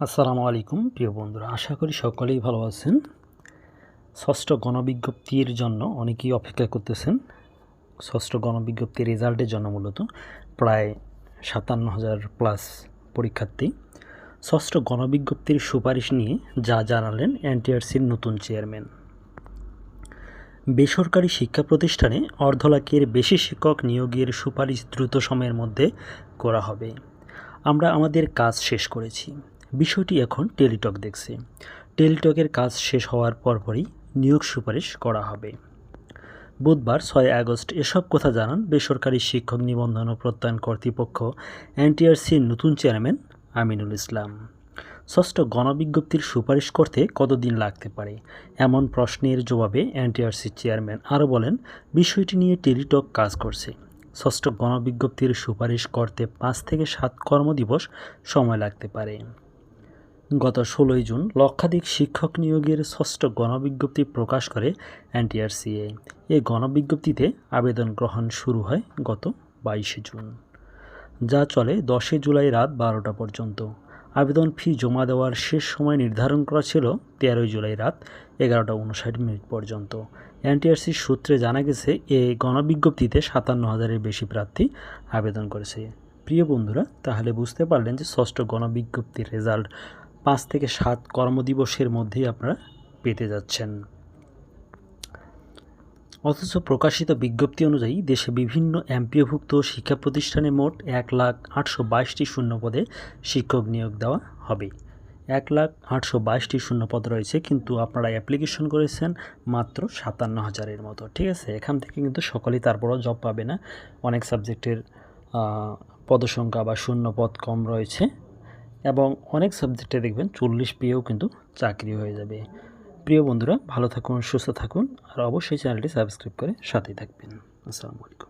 আসসালামু আলাইকুম, প্রিয় বন্ধুরা। আশা করি সকলেই ভালো আছেন। ষষ্ঠ গণবিজ্ঞপ্তির জন্য অনেকেই অপেক্ষা করতেছেন। ষষ্ঠ গণবিজ্ঞপ্তির রেজাল্টের জন্য মূলত প্রায় সাতান্ন হাজার প্লাস পরীক্ষার্থী। ষষ্ঠ গণবিজ্ঞপ্তির সুপারিশ নিয়ে যা জানালেন এনটিআরসির নতুন চেয়ারম্যান। বেসরকারি শিক্ষা প্রতিষ্ঠানে অর্ধ লাখের বেশি শিক্ষক নিয়োগের সুপারিশ দ্রুত সময়ের মধ্যে করা হবে। আমরা আমাদের কাজ শেষ করেছি। বিষয়টি এখন টেলিটক দেখছে। টেলিটকের কাজ শেষ হওয়ার পরপরই নিয়োগ সুপারিশ করা হবে। বুধবার ছয় আগস্ট এসব কথা জানান বেসরকারি শিক্ষক নিবন্ধন ও প্রত্যয়ন কর্তৃপক্ষ এনটিআরসির নতুন চেয়ারম্যান আমিনুল ইসলাম। ষষ্ঠ গণবিজ্ঞপ্তির সুপারিশ করতে কতদিন লাগতে পারে? এমন প্রশ্নের জবাবে এনটিআরসির চেয়ারম্যান আরও বলেন, বিষয়টি নিয়ে টেলিটক কাজ করছে। ষষ্ঠ গণবিজ্ঞপ্তির সুপারিশ করতে পাঁচ থেকে সাত কর্মদিবস সময় লাগতে পারে। গত ষোলোই জুন লক্ষাধিক শিক্ষক নিয়োগের ষষ্ঠ গণবিজ্ঞপ্তি প্রকাশ করে এনটিআরসিএ। এই গণবিজ্ঞপ্তিতে আবেদন গ্রহণ শুরু হয় গত বাইশে জুন। যা চলে দশই জুলাই রাত বারোটা পর্যন্ত। আবেদন ফি জমা দেওয়ার শেষ সময় নির্ধারণ করা ছিল তেরোই জুলাই রাত এগারোটা উনষাট মিনিট পর্যন্ত। এনটিআরসির সূত্রে জানা গেছে এই গণবিজ্ঞপ্তিতে সাতান্ন হাজারের বেশি প্রার্থী আবেদন করেছে। প্রিয় বন্ধুরা, তাহলে বুঝতে পারলেন যে ষষ্ঠ গণবিজ্ঞপ্তির রেজাল্ট পাঁচ থেকে সাত কর্মদিবসের মধ্যেই আপনারা পেতে যাচ্ছেন। অথচ প্রকাশিত বিজ্ঞপ্তি অনুযায়ী দেশে বিভিন্ন এমপিওভুক্ত শিক্ষা প্রতিষ্ঠানে মোট এক লাখ আটশো বাইশটি শূন্য পদে শিক্ষক নিয়োগ দেওয়া হবে। এক লাখ আটশো বাইশটি শূন্য পদ রয়েছে, কিন্তু আপনারা অ্যাপ্লিকেশন করেছেন মাত্র সাতান্ন হাজারের মতো। ঠিক আছে, এখান থেকে কিন্তু সকলেই তারপরও জব পাবে না। অনেক সাবজেক্টের পদসংখ্যা বা শূন্য পদ কম রয়েছে। এবং অনেক সাবজেক্টে দেখবেন চল্লিশ পেয়েও কিন্তু চাকরি হয়ে যাবে। প্রিয় বন্ধুরা, ভালো থাকুন, সুস্থ থাকুন আর অবশ্যই চ্যানেলটি সাবস্ক্রাইব করে সাথেই থাকবেন। আসসালামু আলাইকুম।